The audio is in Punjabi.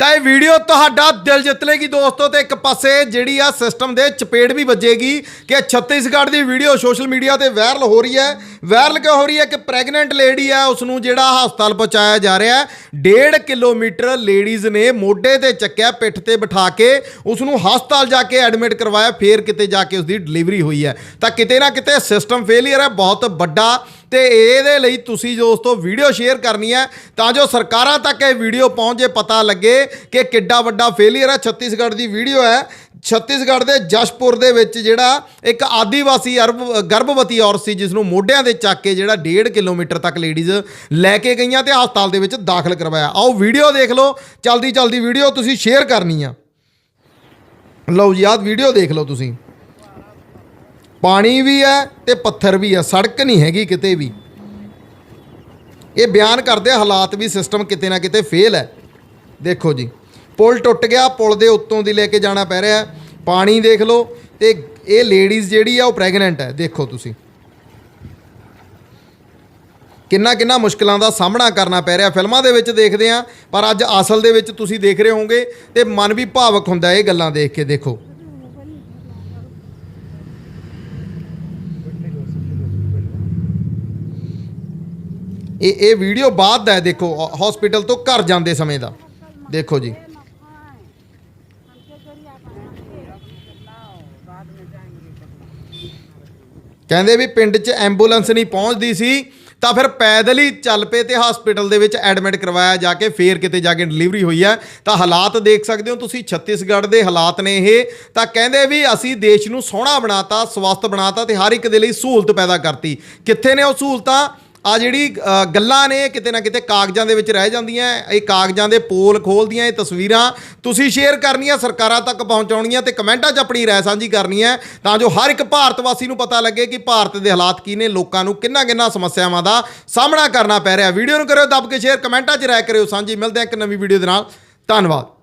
ਤਾਂ ਇਹ ਵੀਡੀਓ ਤੁਹਾਡਾ ਦਿਲ ਜਿੱਤ ਲੇਗੀ ਦੋਸਤੋ ਤੇ ਇੱਕ ਪਾਸੇ ਜਿਹੜੀ ਆ ਸਿਸਟਮ ਦੇ ਚਪੇੜ ਵੀ ਵੱਜੇਗੀ ਕਿ ਛੱਤੀਸਗੜ੍ਹ ਦੀ ਵੀਡੀਓ ਸੋਸ਼ਲ ਮੀਡੀਆ ਤੇ ਵਾਇਰਲ ਹੋ ਰਹੀ ਹੈ। ਵਾਇਰਲ ਕਿਉਂ ਹੋ ਰਹੀ ਹੈ ਕਿ ਪ੍ਰੈਗਨੈਂਟ ਲੇਡੀ ਹੈ ਉਸ ਨੂੰ ਜਿਹੜਾ ਹਸਪਤਾਲ ਪਹੁੰਚਾਇਆ ਜਾ ਰਿਹਾ ਹੈ 1.5 ਕਿਲੋਮੀਟਰ ਲੇਡੀਜ਼ ਨੇ ਮੋਢੇ ਤੇ ਚੱਕਿਆ, ਪਿੱਠ ਤੇ ਬਿਠਾ ਕੇ ਉਸ ਨੂੰ ਹਸਪਤਾਲ ਜਾ ਕੇ ਐਡਮਿਟ ਕਰਵਾਇਆ, ਫੇਰ ਕਿਤੇ ਜਾ ਕੇ ਉਸ ਦੀ ਡਿਲੀਵਰੀ ਹੋਈ ਹੈ। ਤਾਂ ਕਿਤੇ ਨਾ ਕਿਤੇ ਸਿਸਟਮ ਫੇਲਿਅਰ ਹੈ, ਬਹੁਤ ਵੱਡਾ ਤੇ ਇਹਦੇ ਲਈ ਤੁਸੀਂ ਦੋਸਤੋ ਵੀਡੀਓ ਸ਼ੇਅਰ ਕਰਨੀ ਹੈ, ਤਾਂ ਜੋ ਸਰਕਾਰਾਂ ਤੱਕ ਇਹ ਵੀਡੀਓ ਪਹੁੰਚੇ ਪਤਾ ਲੱਗੇ ਕਿ ਕਿੱਡਾ ਵੱਡਾ ਫੇਲਿਅਰ ਹੈ, ਛੱਤੀਸਗੜ੍ਹ ਦੀ ਵੀਡੀਓ ਹੈ ਛੱਤੀਸਗੜ੍ਹ ਦੇ ਜਸ਼ਪੁਰ ਦੇ ਵਿੱਚ ਜਿਹੜਾ ਇੱਕ ਆਦੀਵਾਸੀ ਅਰਬ, ਗਰਭਵਤੀ ਔਰਤ ਸੀ ਜਿਸ ਨੂੰ ਮੋਢਿਆਂ ਦੇ ਚੱਕ ਕੇ ਜਿਹੜਾ 1.5 ਕਿਲੋਮੀਟਰ ਤੱਕ ਲੇਡੀਜ਼ ਲੈ ਕੇ ਗਈਆਂ ਤੇ ਹਸਪਤਾਲ ਦੇ ਵਿੱਚ ਦਾਖਲ ਕਰਵਾਇਆ। ਆਓ ਵੀਡੀਓ ਦੇਖ ਲਓ ਚਲਦੀ ਚਲਦੀ ਵੀਡੀਓ ਤੁਸੀਂ ਸ਼ੇਅਰ ਕਰਨੀ ਆ। ਲਓ ਜੀ, ਆਹ ਵੀਡੀਓ ਦੇਖ ਲਓ ਤੁਸੀਂ। ਪਾਣੀ ਵੀ ਹੈ ਤੇ ਪੱਥਰ ਵੀ ਹੈ, ਸੜਕ ਨਹੀਂ ਹੈਗੀ ਕਿਤੇ ਵੀ। ਇਹ ਬਿਆਨ ਕਰਦੇ ਹਾਲਾਤ ਵੀ ਸਿਸਟਮ ਕਿਤੇ ਨਾ ਕਿਤੇ ਫੇਲ ਹੈ। ਦੇਖੋ ਜੀ। ਪੁਲ ਟੁੱਟ ਗਿਆ, ਪੁਲ ਦੇ ਉੱਤੋਂ ਦੀ ਲੈ ਕੇ ਜਾਣਾ ਪੈ ਰਿਹਾ ਪਾਣੀ ਦੇਖ ਲਓ, ਤੇ ਇਹ ਲੇਡੀਜ਼ ਜਿਹੜੀ ਆ, ਉਹ ਪ੍ਰੈਗਨੈਂਟ ਹੈ, ਦੇਖੋ ਤੁਸੀਂ। ਕਿੰਨਾ ਕਿੰਨਾ ਮੁਸ਼ਕਲਾਂ ਦਾ ਸਾਹਮਣਾ ਕਰਨਾ ਪੈ ਰਿਹਾ। ਫਿਲਮਾਂ ਦੇ ਵਿੱਚ ਦੇਖਦੇ ਆ ਪਰ ਅੱਜ ਅਸਲ ਦੇ ਵਿੱਚ ਤੁਸੀਂ ਦੇਖ ਰਹੇ ਹੋਵੋਗੇ, ਤੇ ਮਨ ਵੀ ਭਾਵਕ ਹੁੰਦਾ ਇਹ ਗੱਲਾਂ ਦੇਖ ਕੇ, ਦੇਖੋ। ਇਹ ਇਹ ਵੀਡੀਓ ਬਾਅਦ ਦਾ ਹੈ, ਦੇਖੋ ਹਸਪੀਟਲ ਤੋਂ ਘਰ ਜਾਂਦੇ ਸਮੇਂ ਦਾ। ਦੇਖੋ ਜੀ। ਕਹਿੰਦੇ ਵੀ ਪਿੰਡ 'ਚ ਐਂਬੂਲੈਂਸ ਨਹੀਂ ਪਹੁੰਚਦੀ ਸੀ, ਤਾਂ ਫਿਰ ਪੈਦਲ ਹੀ ਚੱਲ ਪਏ ਤੇ ਹਸਪੀਟਲ ਦੇ ਵਿੱਚ ਐਡਮਿਟ ਕਰਵਾਇਆ ਜਾ ਕੇ ਫੇਰ ਕਿਤੇ ਜਾ ਕੇ ਡਿਲੀਵਰੀ ਹੋਈ ਹੈ ਤਾਂ ਹਾਲਾਤ ਦੇਖ ਸਕਦੇ ਹੋ ਤੁਸੀਂ, ਛੱਤੀਸਗੜ੍ਹ ਦੇ ਹਾਲਾਤ ਨੇ ਇਹ। ਤਾਂ ਕਹਿੰਦੇ ਵੀ ਅਸੀਂ ਦੇਸ਼ ਨੂੰ ਸੋਹਣਾ ਬਣਾਤਾ, ਸਵਸਥ ਬਣਾਤਾ ਤੇ ਹਰ ਇੱਕ ਦੇ ਲਈ ਸਹੂਲਤ ਪੈਦਾ ਕਰਤੀ। ਕਿੱਥੇ ਨੇ ਉਹ ਸਹੂਲਤਾਂ? ਆ ਜਿਹੜੀ ਗੱਲਾਂ ਨੇ ਕਿਤੇ ਨਾ ਕਿਤੇ ਕਾਗਜ਼ਾਂ ਦੇ ਵਿੱਚ ਰਹਿ ਜਾਂਦੀਆਂ, ਇਹ ਕਾਗਜ਼ਾਂ ਦੇ ਪੋਲ ਖੋਲਦੀਆਂ, ਇਹ ਤਸਵੀਰਾਂ ਤੁਸੀਂ ਸ਼ੇਅਰ ਕਰਨੀਆਂ, ਸਰਕਾਰਾਂ ਤੱਕ ਪਹੁੰਚਾਉਣੀਆਂ ਤੇ ਕਮੈਂਟਾਂ 'ਚ ਆਪਣੀ ਰਾਏ ਸਾਂਝੀ ਕਰਨੀ ਹੈ ਤਾਂ ਜੋ ਹਰ ਇੱਕ ਭਾਰਤ ਵਾਸੀ ਨੂੰ ਪਤਾ ਲੱਗੇ ਕਿ ਭਾਰਤ ਦੇ ਹਾਲਾਤ ਕੀ ਨੇ, ਲੋਕਾਂ ਨੂੰ ਕਿੰਨਾ ਕਿੰਨਾ ਸਮੱਸਿਆਵਾਂ ਦਾ ਸਾਹਮਣਾ ਕਰਨਾ ਪੈ ਰਿਹਾ। ਵੀਡੀਓ ਨੂੰ ਕਰਿਓ, ਦੱਬ ਕੇ ਸ਼ੇਅਰ ਕਮੈਂਟਾਂ 'ਚ ਰਾਏ ਕਰਿਓ ਸਾਂਝੀ। ਮਿਲਦੇ ਹਾਂ ਇੱਕ ਨਵੀਂ ਵੀਡੀਓ ਦੇ ਨਾਲ। ਧੰਨਵਾਦ।